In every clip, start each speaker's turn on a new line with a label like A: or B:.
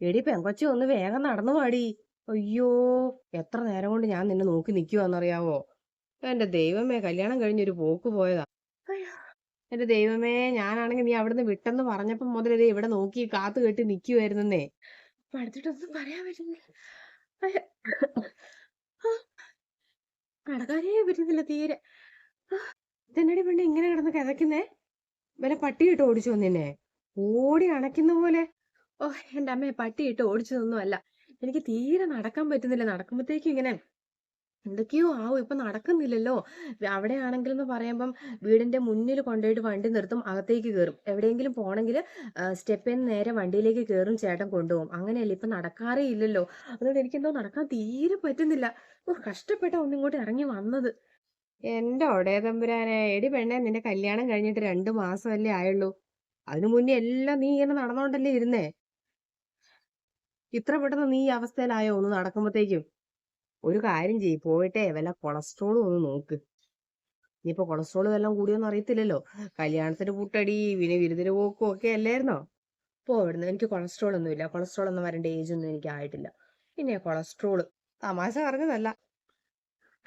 A: എടി പെങ്കൊച്ചി ഒന്ന് വേഗം നടന്നു പാടി അയ്യോ എത്ര നേരം കൊണ്ട് ഞാൻ നിന്നെ നോക്കി നിൽക്കുവാന്നറിയാവോ എന്റെ ദൈവമേ കല്യാണം കഴിഞ്ഞൊരു പോക്ക് പോയതാ. എന്റെ ദൈവമേ ഞാനാണെങ്കിൽ നീ അവിടുന്ന് വിട്ടെന്ന് പറഞ്ഞപ്പം മുതലേ ഇവിടെ നോക്കി കാത്തു കെട്ടി നിൽക്കുവായിരുന്നേ പഠിച്ചിട്ടൊന്നും അടുത്തിട്ടൊന്നും പറയാൻ പറ്റുന്നില്ല. ആ, പറ്റുന്നില്ല തീരെ. ഇതെന്നടി പെണ്ണ് ഇങ്ങനെ കിടന്ന് കിതക്കുന്നേ വല്ല പട്ടിയിട്ട് ഓടിച്ചു വന്നിന്നെ ഓടി അണയ്ക്കുന്ന പോലെ. ഓ എന്റെ അമ്മയെ പട്ടിയിട്ട് ഓടിച്ചതൊന്നും അല്ല എനിക്ക് തീരെ നടക്കാൻ പറ്റുന്നില്ല. നടക്കുമ്പോഴത്തേക്കും ഇങ്ങനെ എന്തൊക്കെയോ ആവും. ഇപ്പൊ നടക്കുന്നില്ലല്ലോ. അവിടെ ആണെങ്കിൽ എന്ന് പറയുമ്പം വീടിന്റെ മുന്നിൽ കൊണ്ടുപോയിട്ട് വണ്ടി നിർത്തും അകത്തേക്ക് കയറും. എവിടെയെങ്കിലും പോണെങ്കിൽ സ്റ്റെപ്പിൽ നിന്ന് നേരെ വണ്ടിയിലേക്ക് കയറും ചേട്ടൻ കൊണ്ടുപോകും. അങ്ങനെയല്ല? ഇപ്പൊ നടക്കാറേ ഇല്ലല്ലോ. അതുകൊണ്ട് എനിക്കെന്തോ നടക്കാൻ തീരെ പറ്റുന്നില്ല. ഓ കഷ്ടപ്പെട്ട ഒന്നിങ്ങോട്ട് ഇറങ്ങി വന്നത്. എന്റെ ഒടേ തമ്പുരാനെ എടി പെണ്ണെ നിന്റെ കല്യാണം കഴിഞ്ഞിട്ട് രണ്ടു മാസമല്ലേ ആയുള്ളൂ. അതിനു മുന്നേ എല്ലാം നീ ഇങ്ങനെ നടന്നോണ്ടല്ലേ ഇരുന്നേ? ഇത്ര പെട്ടെന്ന് നീ ഈ അവസ്ഥയിലായോ ഒന്ന് നടക്കുമ്പോഴത്തേക്കും ഒരു കാര്യം ചെയ്യ്. പോയിട്ടേ വല്ല കൊളസ്ട്രോളും ഒന്ന് നോക്ക്. ഇനിയിപ്പോ കൊളസ്ട്രോൾ വല്ലതും കൂടിയൊന്നും അറിയത്തില്ലല്ലോ. കല്യാണത്തിന് പൂട്ടടി പിന്നെ വിരുന്നിന് പോക്കും ഒക്കെ അല്ലായിരുന്നോ? പോ ഇവിടുന്ന് എനിക്ക് കൊളസ്ട്രോൾ ഒന്നുമില്ല കൊളസ്ട്രോൾ ഒന്നും വരേണ്ട ഏജ് ഒന്നും എനിക്ക് ആയിട്ടില്ല പിന്നെ കൊളസ്ട്രോൾ തമാശ പറഞ്ഞതല്ല.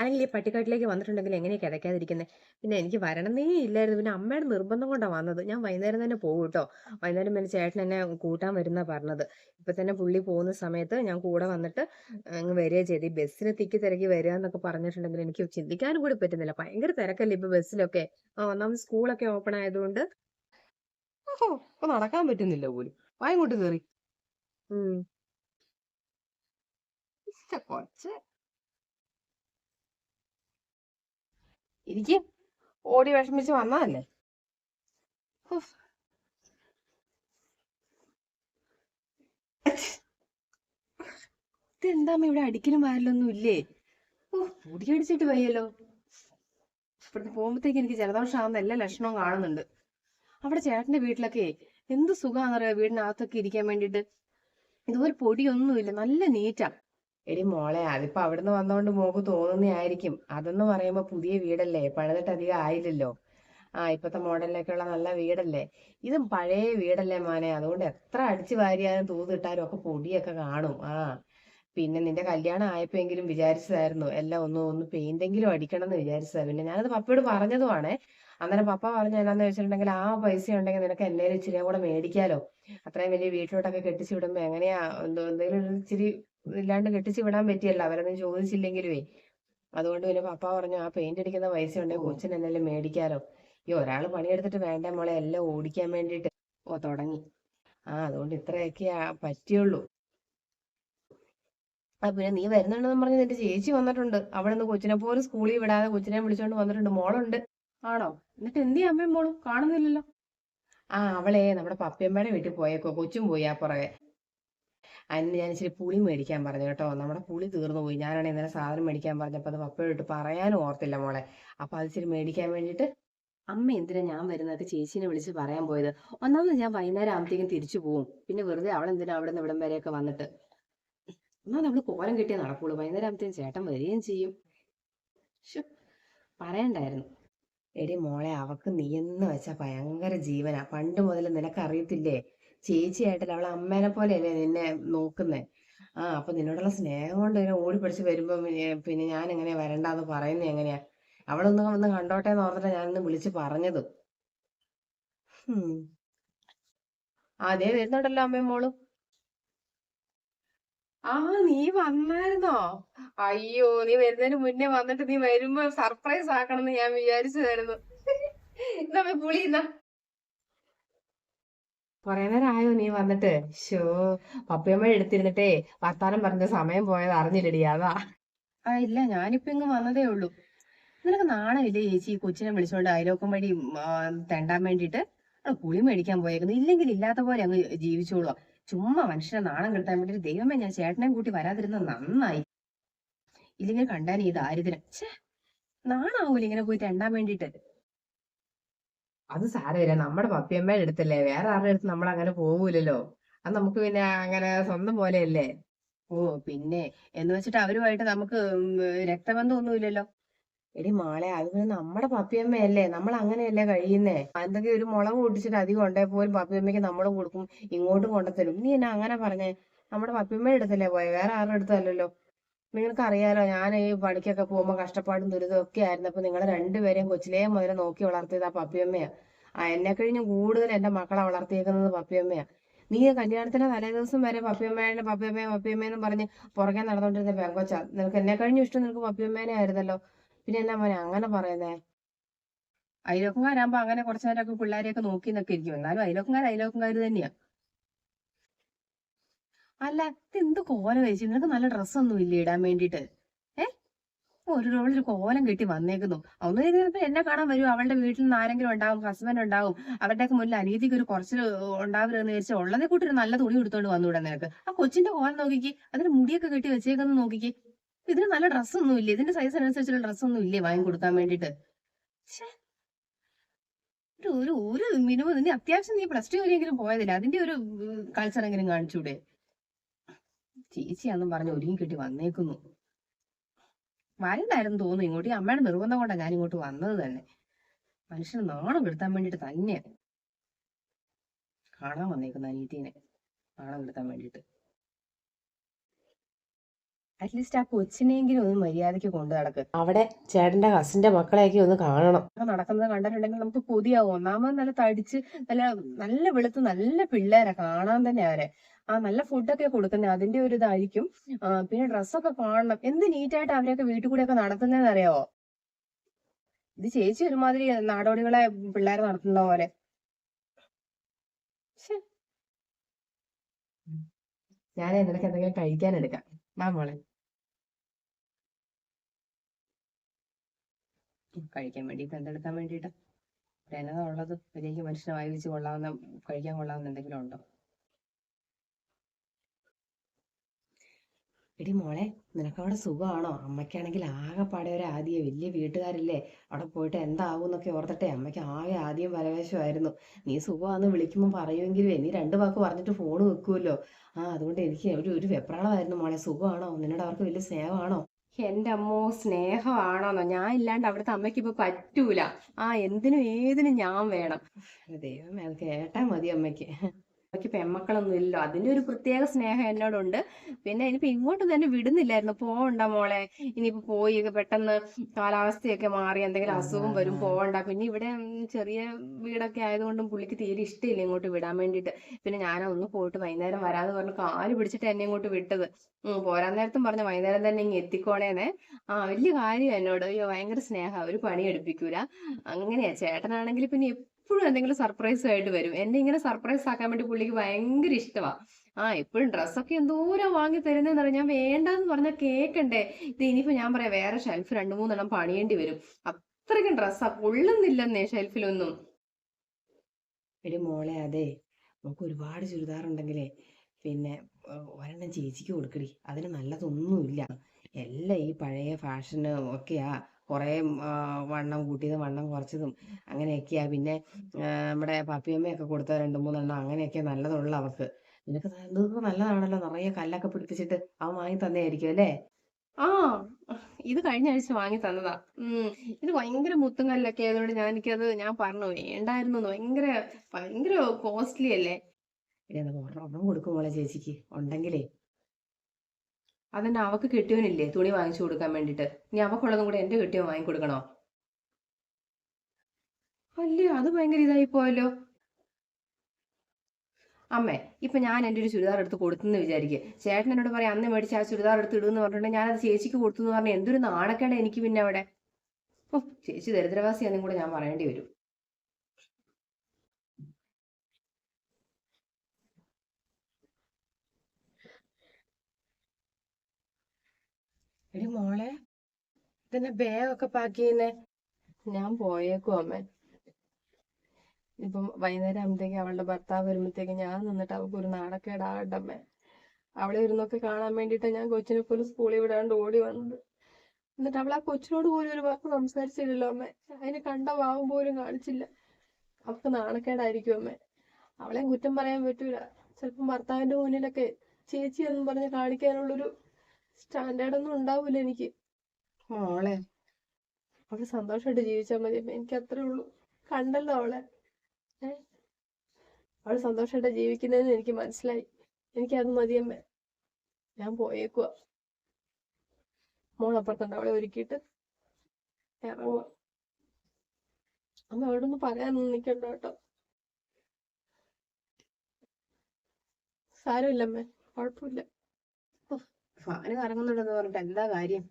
A: അല്ലെങ്കിൽ ഈ പട്ടിക്കാട്ടിലേക്ക് വന്നിട്ടുണ്ടെങ്കിൽ എങ്ങനെയാണ് കിടക്കാതിരിക്കുന്നത് പിന്നെ എനിക്ക് വരണമെന്നേ ഇല്ലായിരുന്നു. പിന്നെ അമ്മയുടെ നിർബന്ധം കൊണ്ടാണ് വന്നത്. ഞാൻ വൈകുന്നേരം തന്നെ പോകും കേട്ടോ. വൈകുന്നേരം പിന്നെ ചേട്ടൻ എന്നെ കൂട്ടാൻ വരുന്ന പറഞ്ഞത്. ഇപ്പൊ തന്നെ പുള്ളി പോകുന്ന സമയത്ത് ഞാൻ കൂടെ വന്നിട്ട് അങ്ങ് വരിക ചെയ്ത്. ഈ ബസ്സിന് തിക്കി തിരക്കി വരിക എന്നൊക്കെ പറഞ്ഞിട്ടുണ്ടെങ്കിൽ എനിക്ക് ചിന്തിക്കാനും കൂടി പറ്റുന്നില്ല. ഭയങ്കര തിരക്കല്ലേ ഇപ്പൊ ബസ്സിലൊക്കെ? ആ ഒന്നാമത് സ്കൂളൊക്കെ ഓപ്പൺ ആയതുകൊണ്ട്. ഓഹോ ഇപ്പൊ നടക്കാൻ പറ്റുന്നില്ല പോലും. വായങ്ങോട്ട് കയറി കൊച്ച് ഇരിക്കും ഓടി വിഷമിച്ച് വന്നതല്ലേ. ഇതെന്താമ്മ ഇവിടെ അടിക്കലും വരലൊന്നും ഇല്ലേ? ഓ മുടി അടിച്ചിട്ട് വയ്യല്ലോ. ഇവിടുന്ന് പോകുമ്പോഴത്തേക്ക് എനിക്ക് ജലദോഷം ആവുന്ന എല്ലാ ലക്ഷണവും കാണുന്നുണ്ട്. അവിടെ ചേട്ടന്റെ വീട്ടിലൊക്കെ എന്ത് സുഖാന്നറിയോ വീടിനകത്തൊക്കെ ഇരിക്കാൻ വേണ്ടിട്ട് ഇതുപോലെ പൊടിയൊന്നുമില്ല നല്ല നീറ്റാ. എടി മോളെ അതിപ്പോ അവിടുന്ന് വന്നോണ്ട് മോക്ക് തോന്നുന്നതായിരിക്കും അതെന്ന് പറയുമ്പോ പുതിയ വീടല്ലേ? പണിതിട്ട് അധികം ആയില്ലല്ലോ. ആ ഇപ്പത്തെ മോഡലിലൊക്കെയുള്ള നല്ല വീടല്ലേ? ഇതും പഴയ വീടല്ലേ മോനെ? അതുകൊണ്ട് എത്ര അടിച്ചു വാരിയാലും തൂതിട്ടാലും ഒക്കെ പൊടിയൊക്കെ കാണും. ആ പിന്നെ നിന്റെ കല്യാണം ആയപ്പോയെങ്കിലും വിചാരിച്ചതായിരുന്നു. എല്ലാം ഒന്ന് ഒന്ന് പെയിന്റെങ്കിലും അടിക്കണം എന്ന് വിചാരിച്ചതാ. പിന്നെ ഞാനത് പപ്പയോട് പറഞ്ഞതുമാണേ അന്നേരം പപ്പ പറഞ്ഞ എന്നാന്ന് വെച്ചിട്ടുണ്ടെങ്കിൽ ആ പൈസ ഉണ്ടെങ്കിൽ നിനക്ക് എന്നേലും ഇച്ചിരി കൂടെ മേടിക്കാലോ. അത്രയും വലിയ വീട്ടിലോട്ടൊക്കെ കെട്ടിച്ചു വിടുമ്പോ എങ്ങനെയാ എന്തോ എന്തെങ്കിലും ഇച്ചിരി ഇല്ലാണ്ട് കെട്ടിച്ച് വിടാൻ പറ്റിയല്ല. അവരൊന്നും ചോദിച്ചില്ലെങ്കിലുവേ. അതുകൊണ്ട് പിന്നെ പപ്പ പറഞ്ഞു ആ പെയിന്റ് അടിക്കുന്ന പൈസ ഉണ്ടെങ്കിൽ കൊച്ചിന് എന്തെങ്കിലും മേടിക്കാലോ? ഈ ഒരാൾ പണിയെടുത്തിട്ട് വേണ്ട മോളെ എല്ലാം ഓടിക്കാൻ വേണ്ടിയിട്ട്. ഓ തുടങ്ങി. ആ അതുകൊണ്ട് ഇത്രയൊക്കെ പറ്റിയുള്ളൂ. ആ പിന്നെ നീ വരുന്നുണ്ടെന്ന് പറഞ്ഞ് നിന്റെ ചേച്ചി വന്നിട്ടുണ്ട്. അവിടെ നിന്ന് കൊച്ചിനെ പോലും സ്കൂളിൽ വിടാതെ കൊച്ചിനെ വിളിച്ചോണ്ട് വന്നിട്ടുണ്ട്. മോളുണ്ട്. ആണോ? എന്നിട്ട് എന്തി അമ്മയും മോളും? കാണുന്നില്ലല്ലോ. ആ അവളെ നമ്മുടെ പപ്പയമ്മയുടെ വീട്ടിൽ പോയേക്കോ കൊച്ചും പോയി ആ പുറകെ. അതിന് ഞാൻ ഇച്ചിരി പുളി മേടിക്കാൻ പറഞ്ഞു കേട്ടോ. നമ്മുടെ പുളി തീർന്നു പോയി. ഞാനാണ് ഇന്നലെ സാധനം മേടിക്കാൻ പറഞ്ഞപ്പോൾ അത് പപ്പയോട്ട് പറയാനും ഓർത്തില്ല മോളെ. അപ്പോൾ അത് ഇച്ചിരി മേടിക്കാൻ വേണ്ടിയിട്ട് അമ്മ എന്തിനാ ഞാൻ വരുന്നത്? ചേച്ചീനെ വിളിച്ച് പറയാൻ പോയത്. ഒന്നാമത് ഞാൻ വൈകുന്നേരം ആകുമ്പോഴത്തേക്കും തിരിച്ചു പോകും പിന്നെ വെറുതെ അവൾ എന്തിനാ അവിടെ നിന്ന് ഇവിടം വരെയൊക്കെ വന്നിട്ട്? ഒന്നാമത് അവൾ കോലം കിട്ടിയേ നടക്കുള്ളൂ. വൈകുന്നേരം ആകുമ്പോഴത്തേക്കും ചേട്ടൻ വരികയും ചെയ്യും. പറയണ്ടായിരുന്നു. എടി മോളെ അവക്ക് നീ എന്ന് വെച്ച ഭയങ്കര ജീവനാ. പണ്ട് മുതൽ നിനക്ക് അറിയത്തില്ലേ ചേച്ചിയായിട്ടല്ല അവളെ അമ്മേനെ പോലെയല്ലേ നിന്നെ നോക്കുന്നേ. ആ അപ്പൊ നിന്നോടുള്ള സ്നേഹം കൊണ്ട് ഇങ്ങനെ ഓടി പിടിച്ച് വരുമ്പോ പിന്നെ- ഞാൻ എങ്ങനെയാ വരണ്ടാന്ന് പറയുന്നത് എങ്ങനെയാ? അവളൊന്ന് വന്ന് കണ്ടോട്ടെ എന്ന് ഓർത്തിട്ട് ഞാനിന്ന് വിളിച്ച് പറഞ്ഞത്. അതേ വരുന്നുണ്ടല്ലോ അമ്മയും മോളും. ആ നീ വന്നായിരുന്നോ? അയ്യോ നീ വരുന്നതിന് മുന്നേ വന്നിട്ട് നീ വരുമ്പോ സർപ്രൈസ് ആക്കണം എന്ന് ഞാൻ വിചാരിച്ചതായിരുന്നു. എന്നാ അമ്മേ പുളി കൊറേ നേരം ആയോ നീ വന്നിട്ട്? ഷോ പപ്പയമ്മ എടുത്തിരുന്നിട്ടേ വർത്താനം പറഞ്ഞ സമയം പോയത് അറിഞ്ഞില്ലടി അതാ. ആ ഇല്ല ഞാനിപ്പോ ഇങ്ങ് വന്നതേ ഉള്ളൂ. നിനക്ക് നാണമില്ലേ ചേച്ചി ഈ കൊച്ചിനെ വിളിച്ചോണ്ട് അയലോക്കം വഴി തെണ്ടാൻ വേണ്ടിട്ട് അവൾ പുളി മേടിക്കാൻ പോയേക്കുന്നു. ഇല്ലെങ്കിൽ ഇല്ലാത്ത പോലെ അങ്ങ് ജീവിച്ചോളൂ. ചുമ്മാ മനുഷ്യനെ നാണം കെടുത്താൻ വേണ്ടിട്ട് ദൈവമേ ഞാൻ ചേട്ടനെ കൂട്ടി വരാതിരുന്ന നന്നായി. ഇല്ലെങ്കിൽ കണ്ടാൻ ഈ ദാരിദ്ര്യം. ഛേ നാണാവൂല ഇങ്ങനെ പോയി തെണ്ടാൻ വേണ്ടിട്ട് അത് സാരമില്ല. നമ്മുടെ പപ്പിയമ്മയുടെ അടുത്തല്ലേ. വേറെ ആരുടെ അടുത്ത് നമ്മൾ അങ്ങനെ പോകൂലല്ലോ അത് നമുക്ക് പിന്നെ അങ്ങനെ സ്വന്തം പോലെയല്ലേ? ഓ പിന്നെ എന്ന് വെച്ചിട്ട് അവരുമായിട്ട് നമുക്ക് രക്തബന്ധം രക്തബന്ധമൊന്നുമില്ലല്ലോ എടി മോളെ അത് പിന്നെ നമ്മുടെ പപ്പിയമ്മയല്ലേ. നമ്മൾ അങ്ങനെയല്ലേ കഴിയുന്നേ? എന്തെങ്കിലും ഒരു മുളക് പൊട്ടിച്ചിട്ട് അധികം ഉണ്ടേ പോലും പപ്പിയമ്മയ്ക്ക് നമ്മളും കൊടുക്കും ഇങ്ങോട്ടും കൊണ്ടുത്തരും. നീ എന്നാ അങ്ങനെ പറഞ്ഞേ. നമ്മുടെ പപ്പിയമ്മയുടെ അടുത്തല്ലേ പോയെ? വേറെ ആരുടെ അടുത്തല്ലല്ലോ നിങ്ങൾക്ക് അറിയാലോ ഞാൻ ഈ പണിക്കൊക്കെ പോകുമ്പോൾ കഷ്ടപ്പാടും ദുരിതവും ഒക്കെ ആയിരുന്നു അപ്പൊ നിങ്ങളെ രണ്ടുപേരെയും കൊച്ചിലേ മുതൽ നോക്കി വളർത്തിയത് ആ പപ്പിയമ്മയാ ആ എന്നെ കഴിഞ്ഞ് കൂടുതൽ എന്റെ മക്കളെ വളർത്തിയേക്കുന്നത് പപ്പിയമ്മയാ നീ കല്യാണത്തിന്റെ തലേ ദിവസം വരെ പപ്പിയമ്മേനെ പപ്പിയമ്മയെ പപ്പിയമ്മയെന്ന് പറഞ്ഞ് പുറകെ നടന്നുകൊണ്ടിരുന്ന പെങ്കൊച്ച. നിനക്ക് എന്നെ കഴിഞ്ഞ ഇഷ്ടം നിനക്ക് പപ്പിയമ്മേനെ ആയിരുന്നല്ലോ. പിന്നെ എന്നാ മോനെ അങ്ങനെ പറയുന്നേ? അയലോക്കന്മാരാകുമ്പോ അങ്ങനെ കുറച്ചു നേരമൊക്കെ പിള്ളേരെയൊക്കെ നോക്കി എന്നൊക്കെ ഇരിക്കും. എന്നാലും അയലോക്കന്മാർ അയലോക്കന്മാർ തന്നെയാ. അല്ല ഇത് എന്ത് കോലം കഴിച്ചു? നിനക്ക് നല്ല ഡ്രസ്സൊന്നും ഇല്ല ഇടാൻ വേണ്ടിട്ട് ഏ? ഒരു റോളിൽ കോലം കെട്ടി വന്നേക്കുന്നു. ഒന്നും ചെയ്തപ്പോ എന്നെ കാണാൻ വരും. അവളുടെ വീട്ടിൽ നിന്ന് ആരെങ്കിലും ഉണ്ടാവും ഹസ്ബൻഡ് ഉണ്ടാവും. അവരുടെയൊക്കെ മുന്നിൽ അനീതിക്ക് ഒരു കുറച്ച് ഉണ്ടാവരുതെന്ന് വിചാരിച്ചാൽ ഉള്ളതേ കൂട്ടി ഒരു നല്ല തുണി എടുത്തോണ്ട് വന്നൂടെ നിനക്ക്. ആ കൊച്ചിന്റെ കോലം നോക്കിക്ക്. അതിന് മുടിയൊക്കെ കെട്ടി വെച്ചേക്കെന്ന് നോക്കിക്ക്. ഇതിന് നല്ല ഡ്രസ്സൊന്നും ഇല്ല? ഇതിന്റെ സൈസ് അനുസരിച്ചുള്ള ഡ്രസ്സൊന്നും ഇല്ലേ വാങ്ങി കൊടുക്കാൻ വേണ്ടിട്ട് ഒരു ഒരു മിനിമം. നീ അത്യാവശ്യം നീ പ്ലസ് ടു വരെയെങ്കിലും പോയതില്ല അതിന്റെ ഒരു കൾച്ചർ എങ്കിലും കാണിച്ചൂടെ. ചേച്ചിയാന്നും പറഞ്ഞ് ഒരുങ്ങി കെട്ടി വന്നേക്കുന്നു. വരണ്ടായിരുന്നു തോന്നുന്നു. ഇങ്ങോട്ട് ഈ അമ്മയുടെ നിർബന്ധം കൊണ്ടാണ് ഞാൻ ഇങ്ങോട്ട് വന്നത് തന്നെ. മനുഷ്യന് നാണം കെടുത്താൻ വേണ്ടിട്ട് തന്നെ. കാണാൻ വന്നേക്കുന്നു അനീറ്റീനെ നാണം കെടുത്താൻ വേണ്ടിട്ട് അറ്റ്ലീസ്റ്റ് ആ കൊച്ചിനെങ്കിലും ഒന്ന് മര്യാദയ്ക്ക് കൊണ്ടു നടക്ക്. അവിടെ ചേട്ടന്റെ കസിന്റെ മക്കളെയൊക്കെ ഒന്ന് കാണണം. നടക്കുന്നത് കണ്ടിട്ടുണ്ടെങ്കിൽ നമുക്ക് കൊതിയാവും. ഒന്നാമത് നല്ല തടിച്ച് നല്ല നല്ല വെളുത്ത് നല്ല പിള്ളേരാ. കാണാൻ തന്നെ അവരെ. ആ നല്ല ഫുഡൊക്കെ കൊടുക്കുന്നത് അതിന്റെ ഒരു ഇതായിരിക്കും. പിന്നെ ഡ്രസ്സൊക്കെ കാണണം എന്ത് നീറ്റായിട്ട് അവരെയൊക്കെ വീട്ടിൽ കൂടെ ഒക്കെ നടത്തുന്നതെന്ന് അറിയാവോ? ഇത് ചേച്ചി ഒരുമാതിരി നാടോടികളെ പിള്ളേരെ നടത്തുന്ന പോലെ. ഞാൻ നിനക്ക് എന്തെങ്കിലും കഴിക്കാൻ എടുക്കാം. വാ മോളെ. കഴിക്കാൻ വേണ്ടി എന്തെടുക്കാൻ വേണ്ടിട്ടാ എന്നതാ ഉള്ളത്? മനുഷ്യനെ വായിച്ച് കൊള്ളാവുന്ന കഴിക്കാൻ കൊള്ളാവുന്ന എന്തെങ്കിലും ഉണ്ടോ? എടി മോളെ നിനക്കവിടെ സുഖമാണോ? അമ്മയ്ക്കാണെങ്കിൽ ആകെപ്പാടെ ഒരു ആദ്യം. വലിയ വീട്ടുകാരില്ലേ. അവിടെ പോയിട്ട് എന്താവും എന്നൊക്കെ ഓർത്തിട്ടെ അമ്മയ്ക്ക് ആകെ ആദ്യം പരവേശമായിരുന്നു നീ സുഖമാണെന്ന് വിളിക്കുമ്പോൾ പറയുമെങ്കിലും നീ രണ്ട് വാക്ക് പറഞ്ഞിട്ട് ഫോൺ വെക്കുമല്ലോ ആ അതുകൊണ്ട് എനിക്ക് ഒരു ഒരു വെപ്രാളമായിരുന്നു മോളെ. സുഖമാണോ? നിന്നോട് അവർക്ക് വലിയ സ്നേഹമാണോ? എന്റെ അമ്മോ സ്നേഹമാണോന്നോ? ഞാൻ ഇല്ലാണ്ട് അവിടുത്തെ അമ്മയ്ക്ക് ഇപ്പൊ പറ്റൂല. ആ എന്തിനും ഏതിനും ഞാൻ വേണം. ദൈവമേ അത് കേട്ടാ മതി അമ്മയ്ക്ക്. അമ്മയ്ക്ക് പെമ്മക്കളൊന്നും ഇല്ലല്ലോ. അതിന്റെ ഒരു പ്രത്യേക സ്നേഹം എന്നോടുണ്ട്. പിന്നെ ഇനിയിപ്പോ ഇങ്ങോട്ട് തന്നെ വിടുന്നില്ലായിരുന്നു. പോവണ്ട മോളെ. ഇനിയിപ്പോ പോയി പെട്ടെന്ന് കാലാവസ്ഥയൊക്കെ മാറി എന്തെങ്കിലും അസുഖം വരും പോവണ്ട. പിന്നെ ഇവിടെ ചെറിയ വീടൊക്കെ ആയതുകൊണ്ടും പുള്ളിക്ക് തീരെ ഇഷ്ടമില്ല ഇങ്ങോട്ട് വിടാൻ വേണ്ടിയിട്ട്. പിന്നെ ഞാൻ ഒന്ന് പോയിട്ട് വൈകുന്നേരം വരാന്ന് പറഞ്ഞു കാൽ പിടിച്ചിട്ട് എന്നെ ഇങ്ങോട്ട് വിട്ടത്. ഉം പോരാൻ നേരത്തും പറഞ്ഞു വൈകുന്നേരം തന്നെ ഇങ്ങ് എത്തിക്കോളേന്നെ ആ വലിയ കാര്യം എന്നോട്. അയ്യോ ഭയങ്കര സ്നേഹം. ഒരു പണി എടുപ്പിക്കൂല. അങ്ങനെയാ. ചേട്ടനാണെങ്കിൽ പിന്നെ എപ്പോഴും എന്തെങ്കിലും സർപ്രൈസ് ആയിട്ട് വരും. എന്നെ ഇങ്ങനെ സർപ്രൈസ് ആക്കാൻ വേണ്ടി പുള്ളിക്ക് ഭയങ്കര ഇഷ്ടമാ ആ എപ്പോഴും ഡ്രസ്സൊക്കെ എന്തോരം വാങ്ങി തരുന്നതെന്ന് പറഞ്ഞാൽ ഞാൻ വേണ്ടെന്ന് പറഞ്ഞാൽ കേക്കണ്ടേ. ഇത് ഇനിയിപ്പോ ഞാൻ പറയാം വേറെ ഷെൽഫ് രണ്ടു മൂന്നെണ്ണം പണിയേണ്ടി വരും. അത്രയ്ക്കും ഡ്രസ്സാ കൊള്ളുന്നില്ലെന്നേ ഷെൽഫിലൊന്നും എടി മോളെ അതെ. നമുക്ക് ഒരുപാട് ചുരിദാർ ഉണ്ടെങ്കിലേ പിന്നെ ഒരെണ്ണം ചേച്ചിക്ക് കൊടുക്കടി. അതിന് നല്ലതൊന്നുമില്ല. എല്ലാം ഈ പഴയ ഫാഷന് ഒക്കെയാ. കുറേ വണ്ണം കൂട്ടിയതും വണ്ണം കുറച്ചതും അങ്ങനെയൊക്കെയാ. പിന്നെ നമ്മുടെ പപ്പിയമ്മയൊക്കെ കൊടുത്ത രണ്ട് മൂന്നെണ്ണം അങ്ങനെയൊക്കെ നല്ലതുള്ള അവക്ക്. നിനക്ക് ഇതൊക്കെ നല്ലതാണല്ലോ. നിറയെ കല്ലൊക്കെ പിടിപ്പിച്ചിട്ട് അവൻ വാങ്ങി തന്നെയായിരിക്കും അല്ലേ? ആ ഇത് കഴിഞ്ഞ ആഴ്ച വാങ്ങി തന്നതാ. ഉം ഇത് ഭയങ്കര മുത്തും കല്ലൊക്കെ ആയതുകൊണ്ട് ഞാൻ എനിക്കത് ഞാൻ പറഞ്ഞു വേണ്ടായിരുന്നു. ഭയങ്കര ഭയങ്കര കോസ്റ്റ്ലി അല്ലേ? ഒരെണ്ണം ഒരെണ്ണം കൊടുക്കും മോളെ ചേച്ചിക്ക്. ഉണ്ടെങ്കിലേ. അതെന്നെ അവക്ക് കെട്ടിയവനില്ലേ തുണി വാങ്ങിച്ചു കൊടുക്കാൻ വേണ്ടിട്ട് ഇനി അവക്കുള്ളതും കൂടെ എന്റെ കെട്ടിയവൻ വാങ്ങി കൊടുക്കണോ? അല്ലേ അത് ഭയങ്കര ഇതായി പോയല്ലോ. അമ്മേ ഇപ്പൊ ഞാൻ എന്റെ ഒരു ചുരിദാർ എടുത്ത് കൊടുത്തെന്ന് വിചാരിക്കുക ചേട്ടൻ എന്നോട് പറയാം അന്ന് മേടിച്ച് ആ ചുരിദാർ എടുത്ത് ഇടുന്ന് പറഞ്ഞിട്ടുണ്ടെങ്കിൽ ഞാനത് ചേച്ചിക്ക് കൊടുത്തു എന്ന് പറഞ്ഞാൽ എന്തൊരു നാണക്കേടാ എനിക്ക് പിന്നെ അവിടെ. ഓ ചേച്ചി ദരിദ്രവാസിയാണെന്നും കൂടെ ഞാൻ പറയേണ്ടി വരും. എടി മോളെ ഇതെന്നെ ബാഗൊക്കെ പാക്ക് ചെയ്യുന്നേ. ഞാൻ പോയേക്കും അമ്മ. ഇപ്പം വൈകുന്നേരം ആകുമ്പത്തേക്ക് അവളുടെ ഭർത്താവ് വരുമ്പത്തേക്ക് ഞാൻ നിന്നിട്ട് അവൾക്ക് ഒരു നാണക്കേടാകട്ടമ്മേ അവളെ ഇരുന്നൊക്കെ കാണാൻ വേണ്ടിയിട്ട് ഞാൻ കൊച്ചിനെ പോലും സ്കൂളിൽ വിടാണ്ട് ഓടി വന്നത്. എന്നിട്ട് അവൾ ആ കൊച്ചിനോട് പോലും ഒരു വാക്ക് സംസാരിച്ചില്ലല്ലോ അമ്മേ. അതിന് കണ്ട ഭാവം പോലും കാണിച്ചില്ല. അവൾക്ക് നാണക്കേടായിരിക്കും അമ്മേ. അവളെ കുറ്റം പറയാൻ പറ്റൂല. ചിലപ്പം ഭർത്താവിന്റെ മുന്നിലൊക്കെ
B: ചേച്ചി എന്നും പറഞ്ഞ് കാണിക്കാനുള്ളൊരു സ്റ്റാൻഡേർഡ് ഒന്നും ഉണ്ടാവൂല എനിക്ക്. മോളെ. അവൾ സന്തോഷമായിട്ട് ജീവിച്ചാൽ മതി. എനിക്ക് അത്രേ ഉള്ളൂ. കണ്ടല്ലോ അവളെ. ഏ? അവൾ സന്തോഷമായിട്ട് ജീവിക്കുന്നതെന്ന് എനിക്ക് മനസ്സിലായി. എനിക്ക് അത് മതിയമ്മേ ഞാൻ പോയേക്കുക മോളപ്പുറത്തുണ്ട് അവളെ ഒരുക്കിയിട്ട് ഇറങ്ങുക അമ്മ അവളോടൊന്ന് പറയാനൊന്നും നിൽക്കണ്ട കേട്ടോ. സാരമില്ലമ്മേ കുഴപ്പമില്ല.
A: ഫാന് കറങ്ങുന്നുണ്ടെന്ന് പറഞ്ഞിട്ട് എന്താ കാര്യം?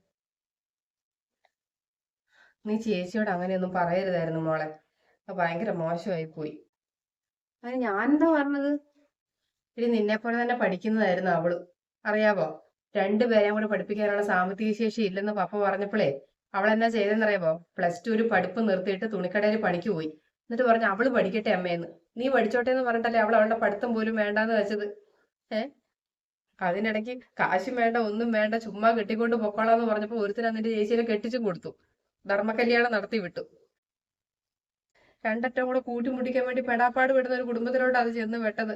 A: നീ ചേച്ചിയോട് അങ്ങനെയൊന്നും പറയരുതായിരുന്നു മോളെ. ഭയങ്കര മോശമായി പോയി. അത് ഞാനെന്താ പറഞ്ഞത്? ഇനി നിന്നെ പോലെ തന്നെ പഠിക്കുന്നതായിരുന്നു അവൾ. അറിയാവോ? രണ്ടുപേരെയും കൂടെ പഠിപ്പിക്കാനുള്ള സാമ്പത്തിക ശേഷി ഇല്ലെന്ന് പപ്പ പറഞ്ഞപ്പോഴേ അവൾ എന്നാ ചെയ്തെന്നറിയാവോ പ്ലസ് ടു ഒരു പഠിപ്പ് നിർത്തിയിട്ട് തുണിക്കടയിൽ പണിക്ക് പോയി. എന്നിട്ട് പറഞ്ഞു അവൾ പഠിക്കട്ടെ അമ്മയെന്ന് നീ പഠിച്ചോട്ടെ എന്ന് പറഞ്ഞിട്ടല്ലേ അവൾ അവളുടെ പഠിത്തം പോലും വേണ്ടാന്ന് വെച്ചത്. ഏ? അതിനിടയ്ക്ക് കാശും വേണ്ട ഒന്നും വേണ്ട ചുമ്മാ കെട്ടിക്കൊണ്ട് പൊക്കോളാന്ന് പറഞ്ഞപ്പോ ഒരുത്തിന് എന്നിട്ട് ചേച്ചിയെ കെട്ടിച്ചു കൊടുത്തു. ധർമ്മകല്യാണം നടത്തി വിട്ടു. രണ്ടറ്റം കൂടെ കൂട്ടിമുട്ടിക്കാൻ വേണ്ടി പെടാപ്പാട് വിടുന്ന ഒരു കുടുംബത്തിലോട്ട് അത് ചെന്ന് വെട്ടത്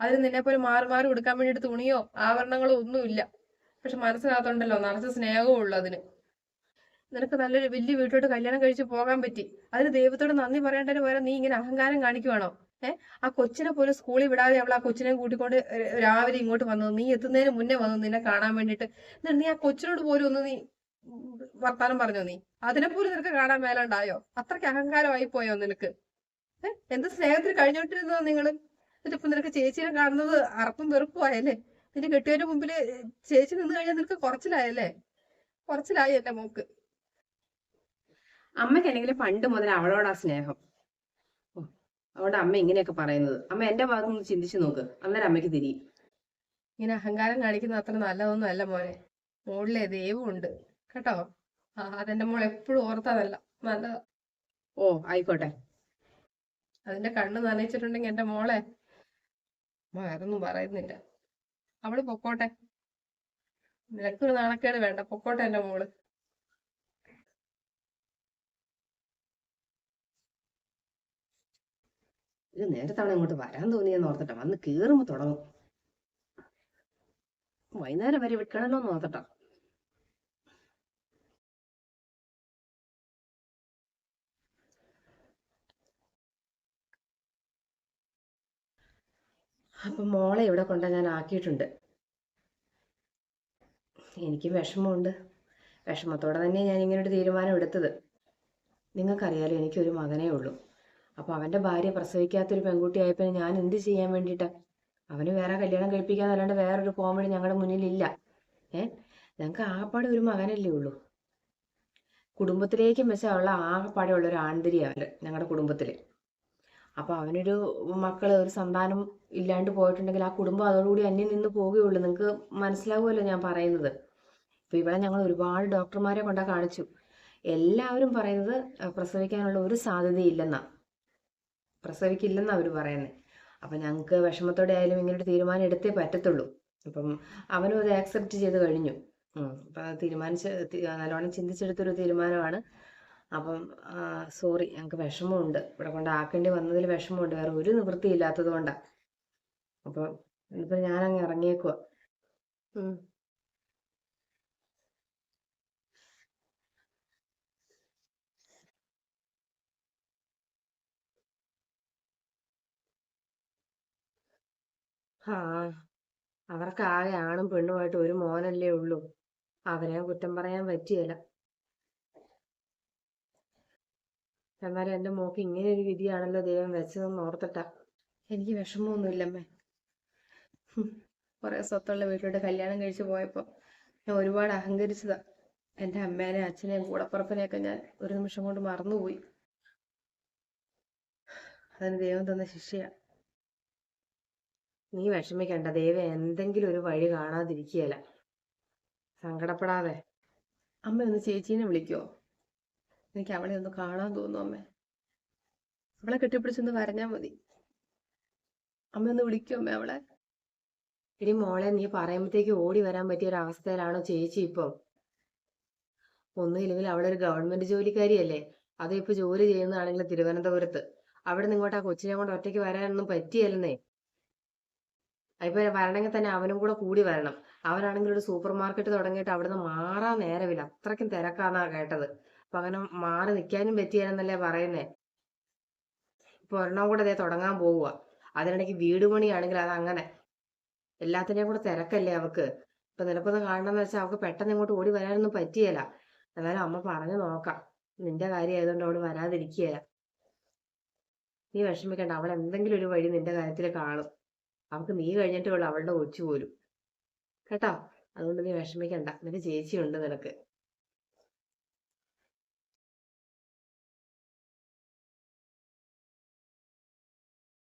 A: അതിന് നിന്നെപ്പോലെ മാറി മാറി കൊടുക്കാൻ വേണ്ടിയിട്ട് തുണിയോ ആഭരണങ്ങളോ ഒന്നുമില്ല. പക്ഷെ മനസ്സിനകത്തുണ്ടല്ലോ നിറച്ച് സ്നേഹവും ഉള്ളു അതിന്. നിനക്ക് നല്ലൊരു വലിയ വീട്ടിലോട്ട് കല്യാണം കഴിച്ച് പോകാൻ പറ്റി. അതിന് ദൈവത്തോട് നന്ദി പറയേണ്ടതിന് പകരം നീ ഇങ്ങനെ അഹങ്കാരം കാണിക്കുവാണോ? ഏഹ് ആ കൊച്ചിനെ പോലും സ്കൂളിൽ വിടാതെ അവൾ ആ കൊച്ചിനെ കൂട്ടിക്കൊണ്ട് രാവിലെ ഇങ്ങോട്ട് വന്നു. നീ എത്തുന്നതിന് മുന്നേ വന്നു നിന്നെ കാണാൻ വേണ്ടിയിട്ട്. എന്നിട്ട് നീ ആ കൊച്ചിനോട് പോലും ഒന്ന് നീ വർത്താനം പറഞ്ഞു നീ? അതിനെ പോലും നിനക്ക് കാണാൻ മേലുണ്ടായോ? അത്രയ്ക്ക് അഹങ്കാരമായി പോയോ നിനക്ക്? ഏഹ് എന്ത് സ്നേഹത്തിൽ കഴിഞ്ഞോണ്ടിരുന്നോ നിങ്ങൾ എന്നിട്ട് ഇപ്പൊ നിനക്ക് ചേച്ചിയെ കാണുന്നത് അറപ്പും വെറുപ്പുമായല്ലേ നിന്റെ കെട്ടിയവന്റെ മുമ്പിൽ ചേച്ചി നിന്ന് കഴിഞ്ഞാൽ നിനക്ക് കുറച്ചിലായല്ലേ? കുറച്ചിലായി എന്റെ മോക്ക്. അമ്മയ്ക്കല്ലെങ്കിൽ പണ്ട് മുതൽ അവളോടാ സ്നേഹം. അതുകൊണ്ട് അമ്മ ഇങ്ങനെയൊക്കെ പറയുന്നത്. അമ്മ എന്റെ ഭാഗം ഒന്ന് ചിന്തിച്ചു നോക്ക്. അന്നേരം അമ്മയ്ക്ക് തിരിയും. ഇങ്ങനെ അഹങ്കാരം കാണിക്കുന്ന അത്ര നല്ലതൊന്നും അല്ല മോനെ. മുകളിലെ ദൈവമുണ്ട് കേട്ടോ? ആ അതെന്റെ മോൾ എപ്പോഴും ഓർത്തതല്ല നല്ല ഓ ആയിക്കോട്ടെ. അതിന്റെ കണ്ണ് നനയിച്ചിട്ടുണ്ടെങ്കിൽ എന്റെ മോളെ. വേറൊന്നും പറയുന്നില്ല. അവൾ പൊക്കോട്ടെ. നിനക്കൊരു നാണക്കേട് വേണ്ട. പൊക്കോട്ടെ എന്റെ മോൾ. ഇത് നേരത്താണ് ഇങ്ങോട്ട് വരാൻ തോന്നിയെന്ന് ഓർത്തിട്ടാ. വന്ന് കേറുമ്പോ തുടങ്ങും. വൈകുന്നേരം വരെ വിൽക്കണല്ലോ എന്ന് ഓർത്തിട്ടാ. അപ്പൊ മോളെ ഇവിടെ കൊണ്ട ഞാൻ ആക്കിയിട്ടുണ്ട്. എനിക്ക് വിഷമമുണ്ട്. വിഷമത്തോടെ തന്നെ ഞാൻ ഇങ്ങനെ ഒരു തീരുമാനം എടുത്തത്. നിങ്ങൾക്കറിയാലോ എനിക്കൊരു മകനേ ഉള്ളൂ. അപ്പോൾ അവന്റെ ഭാര്യ പ്രസവിക്കാത്തൊരു പെൺകുട്ടിയായപ്പോൾ ഞാൻ എന്ത് ചെയ്യാൻ വേണ്ടിട്ടാ? അവന് വേറെ കല്യാണം കഴിപ്പിക്കാന്നല്ലാണ്ട് വേറൊരു വേണ്ടി ഞങ്ങളുടെ മുന്നിലില്ല. ഏ? ഞങ്ങൾക്ക് ആകപ്പാടെ ഒരു മകനല്ലേ ഉള്ളൂ. കുടുംബത്തിലേക്കും ഉള്ള ആകപ്പാടെ ഉള്ള ഒരു ആൺതിരിയാണ് ഞങ്ങളുടെ കുടുംബത്തിൽ അപ്പോൾ അവനൊരു മക്കൾ ഒരു സന്താനം ഇല്ലാണ്ട് പോയിട്ടുണ്ടെങ്കിൽ ആ കുടുംബം അതോടുകൂടി അന്യം നിന്ന് പോവുകയുള്ളൂ. നിങ്ങൾക്ക് മനസ്സിലാവുമല്ലോ ഞാൻ പറയുന്നത്. ഇപ്പോൾ ഇവിടെ ഞങ്ങൾ ഒരുപാട് ഡോക്ടർമാരെ കൊണ്ടാ കാണിച്ചു. എല്ലാവരും പറയുന്നത് പ്രസവിക്കാനുള്ള ഒരു സാധ്യതയില്ലെന്നാ. പ്രസവിക്കില്ലെന്നാ അവർ പറയുന്നത് അപ്പം ഞങ്ങൾക്ക് വിഷമത്തോടെ ആയാലും ഇങ്ങനൊരു തീരുമാനം എടുത്തേ പറ്റത്തുള്ളൂ. അപ്പം അവനും അത് ആക്സെപ്റ്റ് ചെയ്ത് കഴിഞ്ഞു. അപ്പം അത് തീരുമാനിച്ച് നല്ലോണം ചിന്തിച്ചെടുത്തൊരു തീരുമാനമാണ്. അപ്പം സോറി ഞങ്ങൾക്ക് വിഷമമുണ്ട്. ഇവിടെ കൊണ്ട് ആക്കേണ്ടി വന്നതിൽ വിഷമമുണ്ട്. വേറെ ഒരു നിവൃത്തി നിവൃത്തിയില്ലാത്തത് കൊണ്ടാണ് അപ്പം ഇപ്പം ഞാനങ്ങ് ഇറങ്ങിയേക്കുവാ. ആ അവർക്ക് ആകെ ആണും പെണ്ണുമായിട്ട് ഒരു മോനല്ലേ ഉള്ളൂ. അവരെ കുറ്റം പറയാൻ പറ്റിയല്ല എന്നാലും എന്റെ മോക്ക് ഇങ്ങനെ ഒരു വിധിയാണല്ലോ ദൈവം വെച്ചതെന്ന് ഓർത്തിട്ടാ. എനിക്ക് വിഷമമൊന്നുമില്ലമ്മേ. കുറെ സ്വത്തുള്ള വീട്ടിലോട്ട് കല്യാണം കഴിച്ചു പോയപ്പോൾ ഞാൻ ഒരുപാട് അഹങ്കരിച്ചതാ. എന്റെ അമ്മേനെയും അച്ഛനെയും കൂടപ്പുറപ്പിനെയൊക്കെ ഞാൻ ഒരു നിമിഷം കൊണ്ട് മറന്നുപോയി. അതിന് ദൈവം തന്ന ശിക്ഷയാ. നീ വിഷമിക്കണ്ട. ദൈവം എന്തെങ്കിലും ഒരു വഴി കാണാതിരിക്കുകയല്ല. സങ്കടപ്പെടാതെ. അമ്മ ഒന്ന് ചേച്ചീനെ വിളിക്കോ. എനിക്ക് അവളെ ഒന്ന് കാണാൻ തോന്നുന്നു അമ്മ. അവളെ കെട്ടിപ്പിടിച്ചൊന്ന് വരഞ്ഞാ മതി. അമ്മ ഒന്ന് വിളിക്കോ അമ്മ അവളെ? എടി മോളെ നീ പറയുമ്പോഴത്തേക്ക് ഓടി വരാൻ പറ്റിയ ഒരു അവസ്ഥയിലാണോ ചേച്ചി ഇപ്പം? ഒന്നുമില്ലെങ്കിൽ അവളൊരു ഗവൺമെന്റ് ജോലിക്കാരിയല്ലേ. അതേ ഇപ്പൊ ജോലി ചെയ്യുന്നതാണെങ്കിൽ തിരുവനന്തപുരത്ത്. അവിടെ നിന്ന് ഇങ്ങോട്ട് ആ കൊച്ചിനെ കൊണ്ട് ഒറ്റയ്ക്ക് വരാനൊന്നും പറ്റിയല്ലെന്നേ. ഇപ്പൊ വരണമെങ്കിൽ തന്നെ അവനും കൂടെ കൂടി വരണം. അവനാണെങ്കിൽ ഒരു സൂപ്പർ മാർക്കറ്റ് തുടങ്ങിയിട്ട് അവിടുന്ന് മാറാൻ നേരമില്ല. അത്രയ്ക്കും തിരക്കാന്നാ കേട്ടത്. അപ്പൊ അങ്ങനെ മാറി നിൽക്കാനും പറ്റിയാലെന്നല്ലേ പറയുന്നേ. ഇപ്പൊ ഒരെണ്ണം കൂടെ അതേ തുടങ്ങാൻ പോവുക അതിനിടയ്ക്ക് വീട് പണിയാണെങ്കിൽ അത് അങ്ങനെ എല്ലാത്തിനെയും കൂടെ തിരക്കല്ലേ അവക്ക്. ഇപ്പൊ നിനക്കൊന്ന് കാണണമെന്ന് വെച്ചാൽ അവക്ക് പെട്ടെന്ന് ഇങ്ങോട്ട് ഓടി വരാനൊന്നും പറ്റിയല്ല എന്നാലും അമ്മ പറഞ്ഞു നോക്കാം. നിന്റെ കാര്യം ആയതുകൊണ്ട് അവൾ വരാതിരിക്കുകയില്ല നീ വിഷമിക്കണ്ട. അവൾ എന്തെങ്കിലും ഒരു വഴി നിന്റെ കാര്യത്തിൽ കാണും. അവൾക്ക് നീ കഴിഞ്ഞിട്ടേ ഉള്ളൂ അവളുടെ ഒച്ചു പോലും. കേട്ടോ? അതുകൊണ്ട് നീ വിഷമിക്കണ്ട. നിന്റെ ചേച്ചിയുണ്ട് നിനക്ക്.